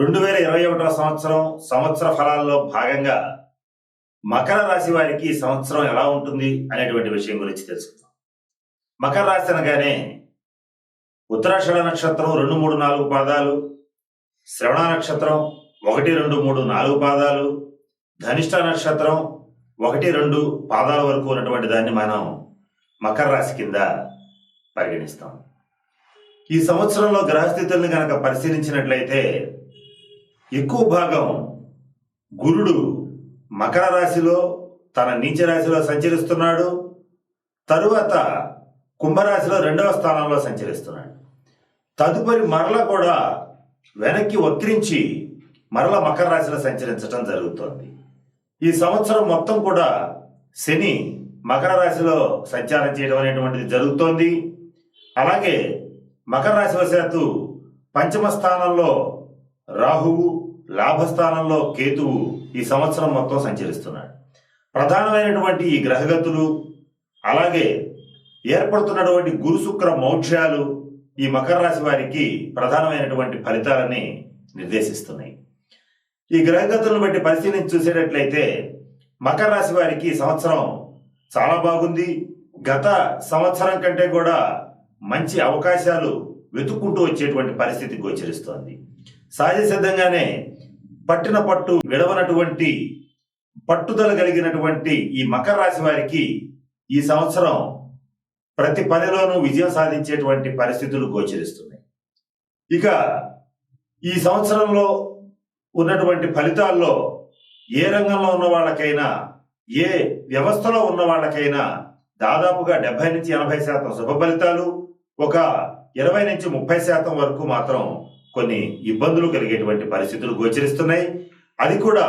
రెండు వేల ఇరవై ఒకటో సంవత్సరం సంవత్సర ఫలాల్లో భాగంగా మకర రాశి వారికి సంవత్సరం ఎలా ఉంటుంది అనేటువంటి విషయం గురించి తెలుసుకుందాం. మకర రాశి అనగానే ఉత్తరాషఢ నక్షత్రం రెండు మూడు నాలుగు పాదాలు శ్రవణ నక్షత్రం ఒకటి రెండు మూడు నాలుగు పాదాలు ధనిష్ట నక్షత్రం ఒకటి రెండు పాదాల వరకు ఉన్నటువంటి దాన్ని మనం మకర రాశి కింద పరిగణిస్తాం. ఈ సంవత్సరంలో గ్రహస్థితుల్ని కనుక పరిశీలించినట్లయితే ఎక్కువ భాగం గురుడు మకర రాశిలో తన నీచ రాశిలో సంచరిస్తున్నాడు. తరువాత కుంభరాశిలో రెండవ స్థానంలో సంచరిస్తున్నాడు. తదుపరి మరల కూడా వెనక్కి వక్రించి మరల మకర రాశిలో సంచరించడం జరుగుతోంది. ఈ సంవత్సరం మొత్తం కూడా శని మకర రాశిలో సంచారం చేయడం అనేటువంటిది జరుగుతోంది. అలాగే మకర రాశి వశాత్తు పంచమ స్థానంలో రాహువు లాభస్థానంలో కేతువు ఈ సంవత్సరం మొత్తం సంచరిస్తున్నాడు. ప్రధానమైనటువంటి ఈ గ్రహగతులు అలాగే ఏర్పడుతున్నటువంటి గురుశుక్ర మౌఢ్యాలు ఈ మకర రాశి వారికి ప్రధానమైనటువంటి ఫలితాలని నిర్దేశిస్తున్నాయి. ఈ గ్రహగతులను బట్టి పరిశీలించి చూసేటట్లయితే మకర రాశి వారికి సంవత్సరం చాలా బాగుంది. గత సంవత్సరం కంటే కూడా మంచి అవకాశాలు వెతుక్కుంటూ వచ్చేటువంటి పరిస్థితి గోచరిస్తోంది. సహజ సిద్ధంగానే పట్టిన పట్టు విడవనటువంటి పట్టుదల కలిగినటువంటి ఈ మకర రాశి వారికి ఈ సంవత్సరం ప్రతి పనిలోనూ విజయం సాధించేటువంటి పరిస్థితులు గోచరిస్తున్నాయి. ఇక ఈ సంవత్సరంలో ఉన్నటువంటి ఫలితాల్లో ఏ రంగంలో ఉన్న వాళ్ళకైనా ఏ వ్యవస్థలో ఉన్న వాళ్ళకైనా దాదాపుగా డెబ్బై నుంచి ఎనభై శాతం శుభ ఫలితాలు ఒక ఇరవై నుంచి ముప్పై శాతం వరకు మాత్రం కొన్ని ఇబ్బందులు కలిగేటువంటి పరిస్థితులు గోచరిస్తున్నాయి. అది కూడా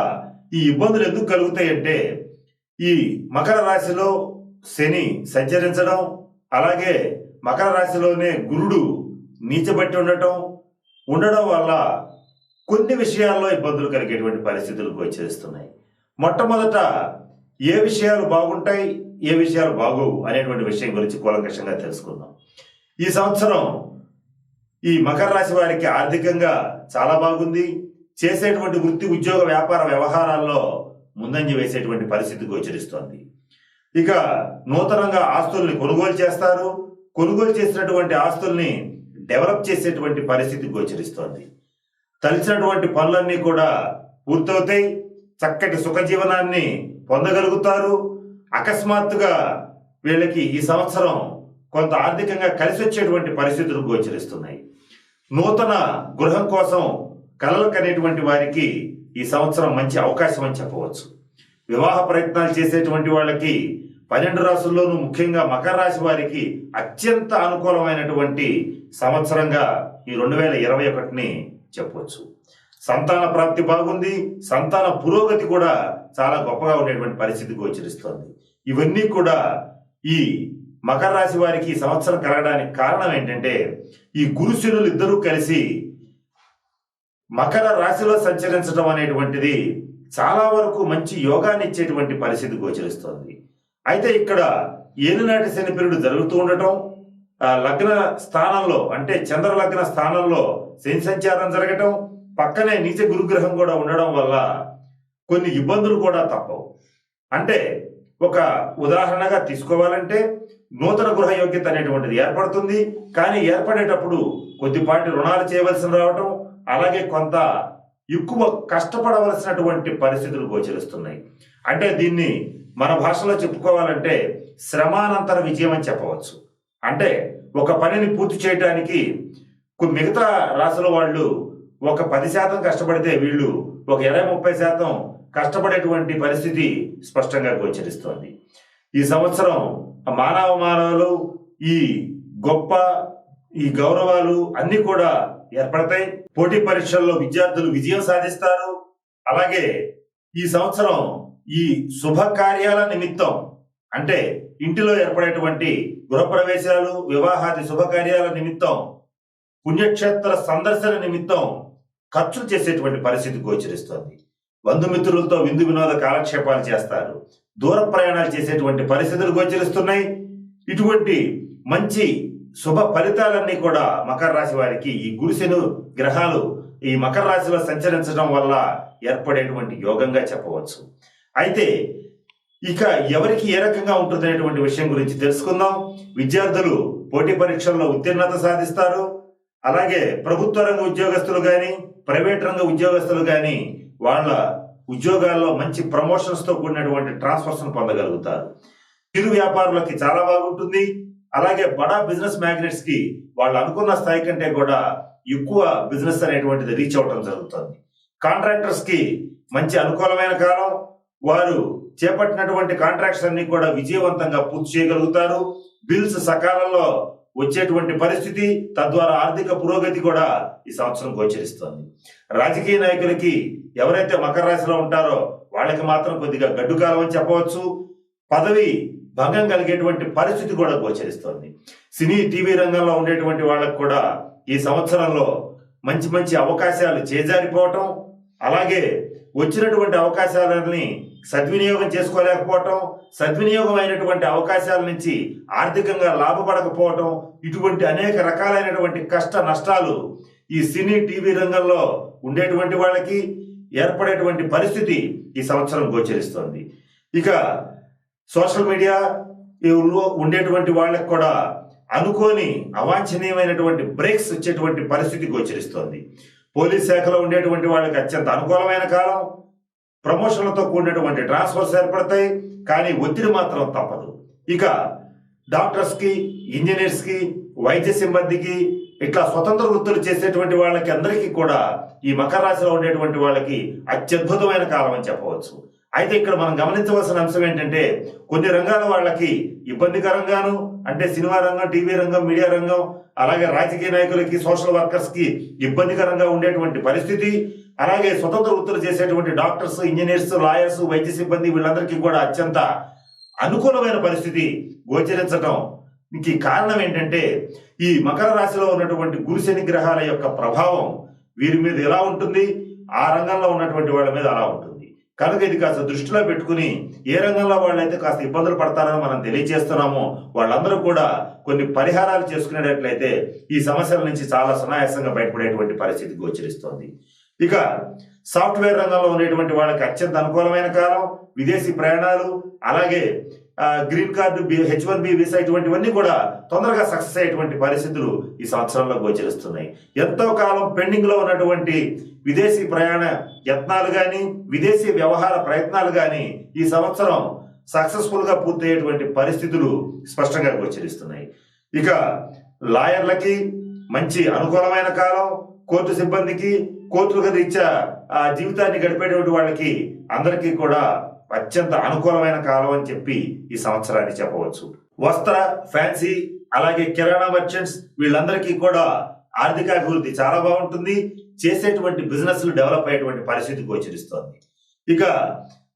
ఈ ఇబ్బందులు ఎందుకు కలుగుతాయి అంటే ఈ మకర రాశిలో శని సంచరించడం అలాగే మకర రాశిలోనే గురుడు నీచబట్టి ఉండటం ఉండడం వల్ల కొన్ని విషయాల్లో ఇబ్బందులు కలిగేటువంటి పరిస్థితులు గోచరిస్తున్నాయి. మొట్టమొదట ఏ విషయాలు బాగుంటాయి ఏ విషయాలు బాగోవు అనేటువంటి విషయం గురించి కూలంకషంగా తెలుసుకుందాం. ఈ సంవత్సరం ఈ మకర రాశి వారికి ఆర్థికంగా చాలా బాగుంది. చేసేటువంటి వృత్తి ఉద్యోగ వ్యాపార వ్యవహారాల్లో ముందంజ వేసేటువంటి పరిస్థితి గోచరిస్తోంది. ఇక నూతనంగా ఆస్తుల్ని కొనుగోలు చేస్తారు. కొనుగోలు చేసినటువంటి ఆస్తుల్ని డెవలప్ చేసేటువంటి పరిస్థితి గోచరిస్తోంది. తలిచినటువంటి పనులన్నీ కూడా పూర్తవుతాయి. చక్కటి సుఖజీవనాన్ని పొందగలుగుతారు. అకస్మాత్తుగా వీళ్ళకి ఈ సంవత్సరం కొంత ఆర్థికంగా కలిసి వచ్చేటువంటి పరిస్థితులు గోచరిస్తున్నాయి. నూతన గృహం కోసం కలలు కనేటువంటి వారికి ఈ సంవత్సరం మంచి అవకాశం అని చెప్పవచ్చు. వివాహ ప్రయత్నాలు చేసేటువంటి వాళ్ళకి పన్నెండు రాసుల్లోనూ ముఖ్యంగా మకర రాశి వారికి అత్యంత అనుకూలమైనటువంటి సంవత్సరంగా ఈ రెండు వేల ఇరవై ఒకటిని చెప్పవచ్చు. సంతాన ప్రాప్తి బాగుంది సంతాన పురోగతి కూడా చాలా గొప్పగా ఉండేటువంటి పరిస్థితి గోచరిస్తోంది. ఇవన్నీ కూడా ఈ మకర రాశి వారికి ఈ సంవత్సరం కలగడానికి కారణం ఏంటంటే ఈ గురుశనులు ఇద్దరూ కలిసి మకర రాశిలో సంచరించడం అనేటువంటిది చాలా వరకు మంచి యోగాన్ని ఇచ్చేటువంటి పరిస్థితి గోచరిస్తోంది. అయితే ఇక్కడ ఏలినాటి శని పీరియడ్ జరుగుతూ ఉండటం లగ్న స్థానంలో అంటే చంద్ర లగ్న స్థానంలో శని సంచారం జరగటం పక్కనే నీచ గురుగ్రహం కూడా ఉండడం వల్ల కొన్ని ఇబ్బందులు కూడా తప్పవు. అంటే ఒక ఉదాహరణగా తీసుకోవాలంటే నూతన గృహ యోగ్యత అనేటువంటిది ఏర్పడుతుంది. కానీ ఏర్పడేటప్పుడు కొద్దిపాటి రుణాలు చేయవలసిన రావటం అలాగే కొంత ఎక్కువ కష్టపడవలసినటువంటి పరిస్థితులు గోచరిస్తున్నాయి. అంటే దీన్ని మన భాషలో చెప్పుకోవాలంటే శ్రమానంతర విజయం అని చెప్పవచ్చు. అంటే ఒక పనిని పూర్తి చేయడానికి మిగతా రాసుల వాళ్ళు ఒక పది శాతం కష్టపడితే వీళ్ళు ఒక ఇరవై ముప్పై శాతం కష్టపడేటువంటి పరిస్థితి స్పష్టంగా గోచరిస్తోంది. ఈ సంవత్సరం మానవ మానవులు ఈ గొప్ప ఈ గౌరవాలు అన్ని కూడా ఏర్పడతాయి. పోటీ పరీక్షల్లో విద్యార్థులు విజయం సాధిస్తారు. అలాగే ఈ సంవత్సరం ఈ శుభకార్యాల నిమిత్తం అంటే ఇంటిలో ఏర్పడేటువంటి గృహప్రవేశాలు వివాహాది శుభకార్యాల నిమిత్తం పుణ్యక్షేత్ర సందర్శన నిమిత్తం ఖర్చులు చేసేటువంటి పరిస్థితి గోచరిస్తోంది. బంధుమిత్రులతో విందు వినోద కాలక్షేపాలు చేస్తారు. దూర ప్రయాణాలు చేసేటువంటి పరిస్థితులు గోచరిస్తున్నాయి. ఇటువంటి మంచి శుభ ఫలితాలన్నీ కూడా మకర రాశి వారికి ఈ గుడిసెను గ్రహాలు ఈ మకర రాశిలో సంచరించడం వల్ల ఏర్పడేటువంటి యోగంగా చెప్పవచ్చు. అయితే ఇక ఎవరికి ఏ రకంగా ఉంటుందనేటువంటి విషయం గురించి తెలుసుకుందాం. విద్యార్థులు పోటీ పరీక్షల్లో ఉత్తీర్ణత సాధిస్తారు. అలాగే ప్రభుత్వ రంగ ఉద్యోగస్తులు కానీ ప్రైవేట్ రంగ ఉద్యోగస్తులు కానీ వాళ్ళ ఉద్యోగాల్లో మంచి ప్రమోషన్స్తో కూడినటువంటి ట్రాన్స్ఫర్స్ను పొందగలుగుతారు. చిరు వ్యాపారులకి చాలా బాగుంటుంది. అలాగే బడా బిజినెస్ మ్యాగ్నెట్స్కి వాళ్ళు అనుకున్న స్థాయి కంటే కూడా ఎక్కువ బిజినెస్ అనేటువంటిది రీచ్ అవటం జరుగుతుంది. కాంట్రాక్టర్స్కి మంచి అనుకూలమైన కాలం. వారు చేపట్టినటువంటి కాంట్రాక్ట్స్ అన్ని కూడా విజయవంతంగా పూర్తి చేయగలుగుతారు. బిల్స్ సకాలంలో వచ్చేటువంటి పరిస్థితి తద్వారా ఆర్థిక పురోగతి కూడా ఈ సంవత్సరం గోచరిస్తోంది. రాజకీయ నాయకులకి ఎవరైతే మకర రాశిలో ఉంటారో వాళ్ళకి మాత్రం కొద్దిగా గడ్డుకాలం అని చెప్పవచ్చు. పదవి భంగం కలిగేటువంటి పరిస్థితి కూడా గోచరిస్తోంది. సినీ టీవీ రంగంలో ఉండేటువంటి వాళ్ళకు కూడా ఈ సంవత్సరంలో మంచి మంచి అవకాశాలు చేజారిపోవటం అలాగే వచ్చినటువంటి అవకాశాలని సద్వినియోగం చేసుకోలేకపోవటం సద్వినియోగం అయినటువంటి అవకాశాల నుంచి ఆర్థికంగా లాభపడకపోవటం ఇటువంటి అనేక రకాలైనటువంటి కష్ట నష్టాలు ఈ సినీ టీవీ రంగంలో ఉండేటువంటి వాళ్ళకి ఏర్పడేటువంటి పరిస్థితి ఈ సంవత్సరం గోచరిస్తోంది. ఇక సోషల్ మీడియా ఉండేటువంటి వాళ్ళకి కూడా అనుకోని అవాంఛనీయమైనటువంటి బ్రేక్స్ వచ్చేటువంటి పరిస్థితి గోచరిస్తోంది. పోలీస్ శాఖలో ఉండేటువంటి వాళ్ళకి అత్యంత అనుకూలమైన కాలం ప్రమోషన్లతో కూడినటువంటి ట్రాన్స్ఫర్స్ ఏర్పడతాయి కానీ ఒత్తిడి మాత్రం తప్పదు. ఇక డాక్టర్స్కి ఇంజనీర్స్కి వైద్య సిబ్బందికి ఇట్లా స్వతంత్ర వృత్తులు చేసేటువంటి వాళ్ళకి అందరికీ కూడా ఈ మకర రాశిలో ఉండేటువంటి వాళ్ళకి అత్యద్భుతమైన కాలం అని చెప్పవచ్చు. అయితే ఇక్కడ మనం గమనించవలసిన అంశం ఏంటంటే కొన్ని రంగాల వాళ్ళకి ఇబ్బందికరంగాను అంటే సినిమా రంగం టీవీ రంగం మీడియా రంగం అలాగే రాజకీయ నాయకులకి సోషల్ వర్కర్స్కి ఇబ్బందికరంగా ఉండేటువంటి పరిస్థితి. అలాగే స్వతంత్ర వృత్తులు చేసేటువంటి డాక్టర్స్ ఇంజనీర్స్ లాయర్స్ వైద్య సిబ్బంది వీళ్ళందరికీ కూడా అత్యంత అనుకూలమైన పరిస్థితి గోచరించటం. దీనికి కారణం ఏంటంటే ఈ మకర రాశిలో ఉన్నటువంటి గురు శని గ్రహాల యొక్క ప్రభావం వీరి మీద ఎలా ఉంటుంది? ఆ రంగంలో ఉన్నటువంటి వాళ్ళ మీద అలా ఉంటుంది. కనుక ఇది కాస్త దృష్టిలో పెట్టుకుని ఏ రంగంలో వాళ్ళైతే కాస్త ఇబ్బందులు పడతారని మనం తెలియజేస్తున్నామో వాళ్ళందరూ కూడా కొన్ని పరిహారాలు చేసుకునేటట్లయితే ఈ సమస్యల నుంచి చాలా సునాయాసంగా బయటపడేటువంటి పరిస్థితి గోచరిస్తోంది. ఇక సాఫ్ట్వేర్ రంగంలో ఉండేటువంటి వాళ్ళకి అత్యంత అనుకూలమైన కాలం విదేశీ ప్రయాణాలు అలాగే green card H one B visa ఇటువంటివన్నీ కూడా తొందరగా సక్సెస్ అయ్యేటువంటి పరిస్థితులు ఈ సంవత్సరంలో గోచరిస్తున్నాయి. ఎంతో కాలం పెండింగ్లో ఉన్నటువంటి విదేశీ ప్రయాణ యత్నాలు కానీ విదేశీ వ్యవహార ప్రయత్నాలు కానీ ఈ సంవత్సరం సక్సెస్ఫుల్గా పూర్తయ్యేటువంటి పరిస్థితులు స్పష్టంగా గోచరిస్తున్నాయి. ఇక లాయర్లకి మంచి అనుకూలమైన కాలం కోర్టు సిబ్బందికి కోర్టులకు రీత్యా ఆ జీవితాన్ని గడిపేటువంటి వాళ్ళకి అందరికీ కూడా అత్యంత అనుకూలమైన కాలం అని చెప్పి ఈ సంవత్సరాన్ని చెప్పవచ్చు. వస్త్ర ఫ్యాన్సీ అలాగే కిరాణా మర్చెంట్స్ వీళ్ళందరికీ కూడా ఆర్థిక అభివృద్ధి చాలా బాగుంటుంది. చేసేటువంటి బిజినెస్లు డెవలప్ అయ్యేటువంటి పరిస్థితి గోచరిస్తోంది. ఇక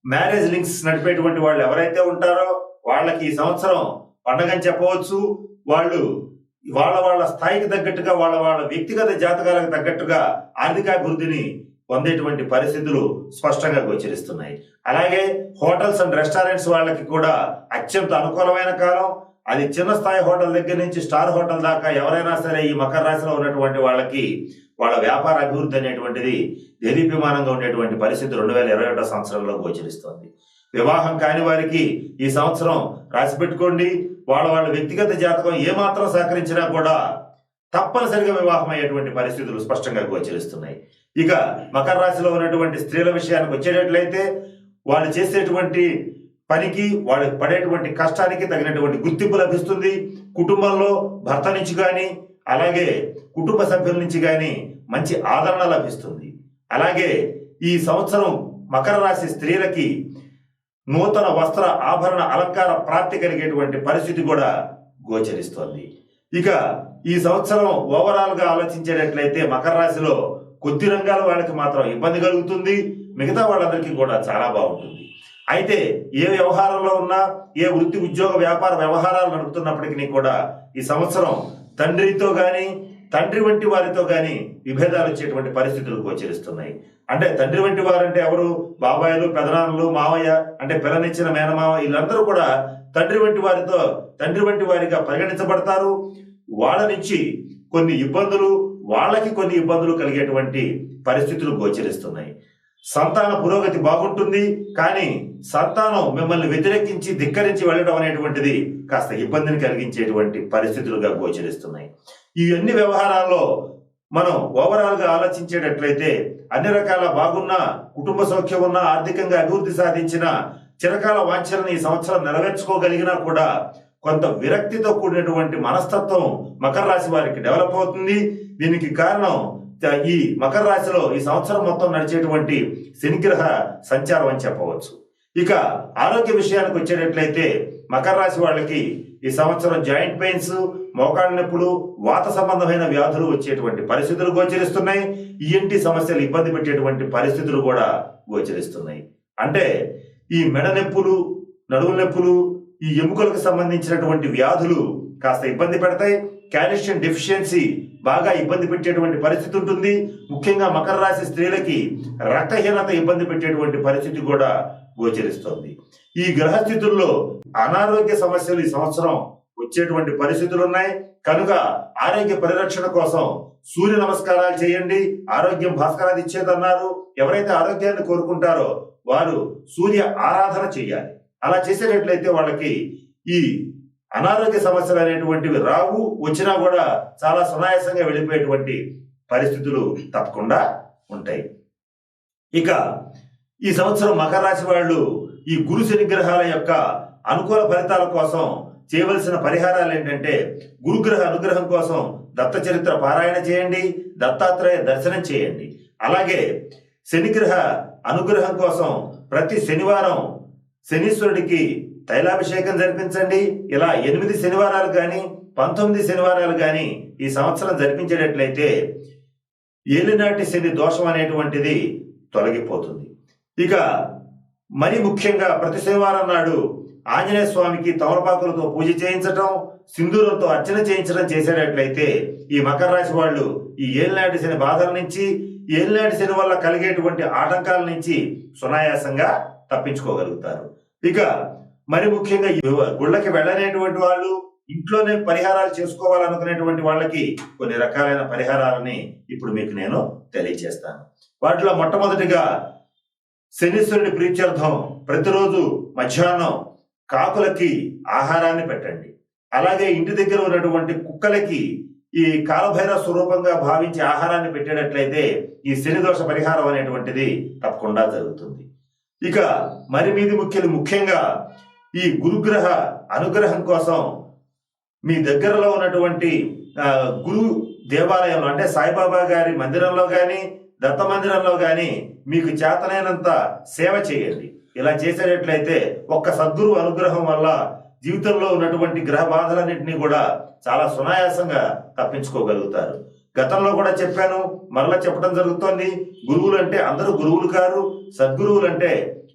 మ్యారేజ్ లింక్స్ నడిపేటువంటి వాళ్ళు ఎవరైతే ఉంటారో వాళ్ళకి ఈ సంవత్సరం పండగని చెప్పవచ్చు. వాళ్ళు వాళ్ళ వాళ్ళ స్థాయికి తగ్గట్టుగా వాళ్ళ వాళ్ళ వ్యక్తిగత జాతకాలకు తగ్గట్టుగా ఆర్థికాభివృద్ధిని పొందేటువంటి పరిస్థితులు స్పష్టంగా గోచరిస్తున్నాయి. అలాగే హోటల్స్ అండ్ రెస్టారెంట్స్ వాళ్ళకి కూడా అత్యంత అనుకూలమైన కాలం. అది చిన్న స్థాయి హోటల్ దగ్గర నుంచి స్టార్ హోటల్ దాకా ఎవరైనా సరే ఈ మకర రాశిలో ఉన్నటువంటి వాళ్ళకి వాళ్ళ వ్యాపార అభివృద్ధి అనేటువంటిది దేదీప్యమానంగా ఉండేటువంటి పరిస్థితి రెండు వేల ఇరవై ఒకటో సంవత్సరంలో గోచరిస్తోంది. వివాహం కాని వారికి ఈ సంవత్సరం రాసి పెట్టుకోండి. వాళ్ళ వాళ్ళ వ్యక్తిగత జాతకం ఏమాత్రం సహకరించినా కూడా తప్పనిసరిగా వివాహం అయ్యేటువంటి పరిస్థితులు స్పష్టంగా గోచరిస్తున్నాయి. ఇక మకర రాశిలో ఉన్నటువంటి స్త్రీల విషయానికి వచ్చేటట్లయితే వాళ్ళు చేసేటువంటి పనికి వాళ్ళు పడేటువంటి కష్టానికి తగినటువంటి గుర్తింపు లభిస్తుంది. కుటుంబంలో భర్త నుంచి కానీ అలాగే కుటుంబ సభ్యుల నుంచి కానీ మంచి ఆదరణ లభిస్తుంది. అలాగే ఈ సంవత్సరం మకర రాశి స్త్రీలకి నూతన వస్త్ర ఆభరణ అలంకార ప్రాప్తి కలిగేటువంటి పరిస్థితి కూడా గోచరిస్తోంది. ఇక ఈ సంవత్సరం ఓవరాల్గా ఆలోచించేటట్లయితే మకర రాశిలో కొద్ది రంగాల వాళ్ళకి మాత్రం ఇబ్బంది కలుగుతుంది. మిగతా వాళ్ళందరికీ కూడా చాలా బాగుంటుంది. అయితే ఏ వ్యవహారంలో ఉన్నా ఏ వృత్తి ఉద్యోగ వ్యాపార వ్యవహారాలు నడుపుతున్నప్పటికీ కూడా ఈ సంవత్సరం తండ్రితో కానీ తండ్రి వంటి వారితో కానీ విభేదాలు వచ్చేటువంటి పరిస్థితులు గోచరిస్తున్నాయి. అంటే తండ్రి వంటి వారంటే ఎవరు? బాబాయిలు పెదనాన్నలు మావయ్య అంటే పిల్లనిచ్చిన మేనమావ వీళ్ళందరూ కూడా తండ్రి వంటి వారితో తండ్రి వంటి వారిగా పరిగణించబడతారు. వాళ్ళ నుంచి కొన్ని ఇబ్బందులు వాళ్ళకి కొన్ని ఇబ్బందులు కలిగేటువంటి పరిస్థితులు గోచరిస్తున్నాయి. సంతాన పురోగతి బాగుంటుంది కానీ సంతానం మిమ్మల్ని వ్యతిరేకించి ధిక్కరించి వెళ్ళడం అనేటువంటిది కాస్త ఇబ్బందిని కలిగించేటువంటి పరిస్థితులుగా గోచరిస్తున్నాయి. ఈ అన్ని వ్యవహారాల్లో మనం ఓవరాల్గా ఆలోచించేటట్లయితే అన్ని రకాల బాగున్న కుటుంబ సౌఖ్యం ఉన్న ఆర్థికంగా అభివృద్ధి సాధించిన చిరకాల వాంఛలను ఈ సంవత్సరం నెరవేర్చుకోగలిగినా కూడా కొంత విరక్తితో కూడినటువంటి మనస్తత్వం మకర రాశి వారికి డెవలప్ అవుతుంది. దీనికి కారణం ఈ మకర రాశిలో ఈ సంవత్సరం మొత్తం నడిచేటువంటి శనిగ్రహ సంచారం అని చెప్పవచ్చు. ఇక ఆరోగ్య విషయానికి వచ్చేటట్లయితే మకర రాశి వాళ్ళకి ఈ సంవత్సరం జాయింట్ పెయిన్స్ మోకాళ్ళ నొప్పులు వాత సంబంధమైన వ్యాధులు వచ్చేటువంటి పరిస్థితులు గోచరిస్తున్నాయి. ఇంటి సమస్యలు ఇబ్బంది పెట్టేటువంటి పరిస్థితులు కూడా గోచరిస్తున్నాయి. అంటే ఈ మెడ నొప్పులు నడువు నొప్పులు ఈ ఎముకలకు సంబంధించినటువంటి వ్యాధులు కాస్త ఇబ్బంది పెడతాయి. కాల్షియం డెఫిషియన్సీ బాగా ఇబ్బంది పెట్టేటువంటి పరిస్థితి ఉంటుంది. ముఖ్యంగా మకర రాశి స్త్రీలకి రక్తహీనత ఇబ్బంది పెట్టేటువంటి పరిస్థితి కూడా గోచరిస్తుంది. ఈ గ్రహస్థితుల్లో అనారోగ్య సమస్యలు ఈ సంవత్సరం వచ్చేటువంటి పరిస్థితులు ఉన్నాయి. కనుక ఆరోగ్య పరిరక్షణ కోసం సూర్య నమస్కారాలు చేయండి. ఆరోగ్యం భాస్కరాది ఇచ్చేదన్నారు. ఎవరైతే ఆరోగ్యాన్ని కోరుకుంటారో వారు సూర్య ఆరాధన చేయాలి. అలా చేసేటట్లయితే వాళ్ళకి ఈ అనారోగ్య సమస్యలు అనేటువంటివి రావు వచ్చినా కూడా చాలా సునాయాసంగా వెళ్ళిపోయేటువంటి పరిస్థితులు తప్పకుండా ఉంటాయి. ఇక ఈ సంవత్సరం మకర రాశి వాళ్ళు ఈ గురు శని గ్రహాల యొక్క అనుకూల ఫలితాల కోసం చేయవలసిన పరిహారాలు ఏంటంటే గురుగ్రహ అనుగ్రహం కోసం దత్త చరిత్ర పారాయణ చేయండి దత్తాత్రేయ దర్శనం చేయండి. అలాగే శనిగ్రహ అనుగ్రహం కోసం ప్రతి శనివారం శనీశ్వరుడికి తైలాభిషేకం జరిపించండి. ఇలా ఎనిమిది శనివారాలు కానీ పంతొమ్మిది శనివారాలు కానీ ఈ సంవత్సరం జరిపించేటట్లయితే ఏలినాటి శని దోషం అనేటువంటిది తొలగిపోతుంది. ఇక మరి ముఖ్యంగా ప్రతి శనివారం నాడు ఆంజనేయ స్వామికి తమలపాకులతో పూజ చేయించటం సింధూరంతో అర్చన చేయించడం చేసేటట్లయితే ఈ మకర రాశి వాళ్ళు ఈ ఏలినాటి శని బాధల నుంచి ఏలినాటి శని వల్ల కలిగేటువంటి ఆటంకాల నుంచి సునాయాసంగా తప్పించుకోగలుగుతారు. ఇక మరి ముఖ్యంగా గుళ్ళకి వెళ్ళనేటువంటి వాళ్ళు ఇంట్లోనే పరిహారాలు చేసుకోవాలనుకునేటువంటి వాళ్ళకి కొన్ని రకాలైన పరిహారాలని ఇప్పుడు మీకు నేను తెలియజేస్తాను. వాటిలో మొట్టమొదటిగా శనీశ్వరుని ప్రీత్యర్థం ప్రతిరోజు మధ్యాహ్నం కాకులకి ఆహారాన్ని పెట్టండి. అలాగే ఇంటి దగ్గర ఉన్నటువంటి కుక్కలకి ఈ కాలభైర స్వరూపంగా భావించి ఆహారాన్ని పెట్టేటట్లయితే ఈ శనిదోష పరిహారం అనేటువంటిది తప్పకుండా జరుగుతుంది. ఇక మరి మీది ముఖ్యులు ముఖ్యంగా ఈ గురుగ్రహ అనుగ్రహం కోసం మీ దగ్గరలో ఉన్నటువంటి గురు దేవాలయంలో అంటే సాయిబాబా గారి మందిరంలో కానీ దత్త మందిరంలో కానీ మీకు చేతనైనంత సేవ చేయండి. ఇలా చేసేటట్లయితే ఒక్క సద్గురు అనుగ్రహం వల్ల జీవితంలో ఉన్నటువంటి గ్రహ బాధలన్నింటినీ కూడా చాలా సునాయాసంగా తప్పించుకోగలుగుతారు. గతంలో కూడా చెప్పాను మరలా చెప్పడం జరుగుతోంది గురువులు అంటే అందరూ గురువులు కారు సద్గురువులు అంటే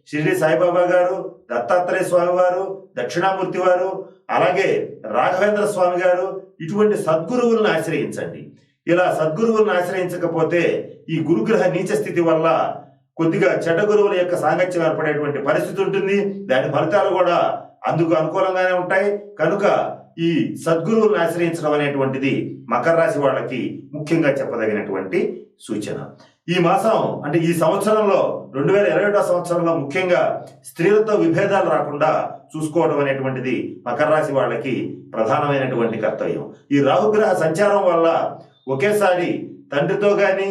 షిరిడి సాయిబాబా గారు దత్తాత్రేయ స్వామి వారు దక్షిణామూర్తి వారు అలాగే రాఘవేంద్ర స్వామి గారు ఇటువంటి సద్గురువులను ఆశ్రయించండి. ఇలా సద్గురువులను ఆశ్రయించకపోతే ఈ గురుగ్రహ నీచ స్థితి వల్ల కొద్దిగా చెడ్డ గురువుల యొక్క సాంగత్యం ఏర్పడేటువంటి పరిస్థితి ఉంటుంది. దాని ఫలితాలు కూడా అందుకు అనుకూలంగానే ఉంటాయి. కనుక ఈ సద్గురువులను ఆశ్రయించడం అనేటువంటిది మకర రాశి వాళ్ళకి ముఖ్యంగా చెప్పదగినటువంటి సూచన. ఈ మాసం అంటే ఈ సంవత్సరంలో రెండు వేల ఇరవై ఒకటో సంవత్సరంలో ముఖ్యంగా స్త్రీలతో విభేదాలు రాకుండా చూసుకోవడం అనేటువంటిది మకర రాశి వాళ్ళకి ప్రధానమైనటువంటి కర్తవ్యం. ఈ రాహుగ్రహ సంచారం వల్ల ఒకేసారి తండ్రితో కానీ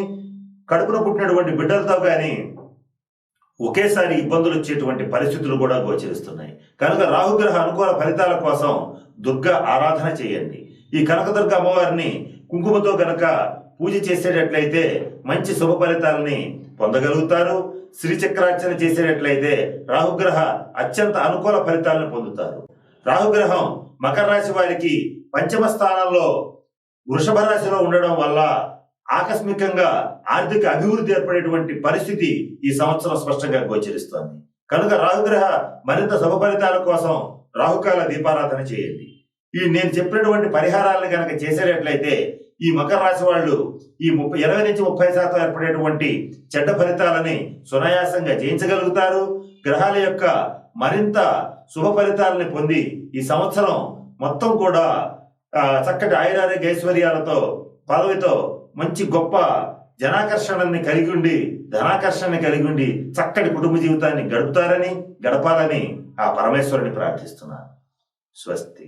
కడుపున పుట్టినటువంటి బిడ్డలతో కానీ ఒకేసారి ఇబ్బందులు వచ్చేటువంటి పరిస్థితులు కూడా గోచరిస్తున్నాయి. కనుక రాహుగ్రహ అనుకూల ఫలితాల కోసం దుర్గ ఆరాధన చేయండి. ఈ కనకదుర్గ అమ్మవారిని కుంకుమతో గనక పూజ చేసేటట్లయితే మంచి శుభ ఫలితాలని పొందగలుగుతారు. శ్రీచక్రార్చన చేసేటట్లయితే రాహుగ్రహ అత్యంత అనుకూల ఫలితాలను పొందుతారు. రాహుగ్రహం మకర రాశి వారికి పంచమ స్థానంలో వృషభ రాశిలో ఉండడం వల్ల ఆకస్మికంగా ఆర్థిక అభివృద్ధి ఏర్పడేటువంటి పరిస్థితి ఈ సంవత్సరం స్పష్టంగా గోచరిస్తోంది. కనుక రాహుగ్రహ మరింత శుభ ఫలితాల కోసం రాహుకాల దీపారాధన చేయండి. ఈ నేను చెప్పినటువంటి పరిహారాలను కనుక చేసేటట్లయితే ఈ మకర రాశి వాళ్ళు ఈ ముప్పై ఇరవై నుంచి ముప్పై శాతం ఏర్పడేటువంటి చెడ్డ ఫలితాలని సునాయాసంగా జయించగలుగుతారు. గ్రహాల యొక్క మరింత శుభ ఫలితాలని పొంది ఈ సంవత్సరం మొత్తం కూడా చక్కటి ఆయురారోగ్య ఐశ్వర్యాలతో పదవితో మంచి గొప్ప జనాకర్షణని కలిగి ఉండి ధనాకర్షణని కలిగి ఉండి చక్కటి కుటుంబ జీవితాన్ని గడుపుతారని గడపాలని ఆ పరమేశ్వరుని ప్రార్థిస్తున్నాను. స్వస్తి.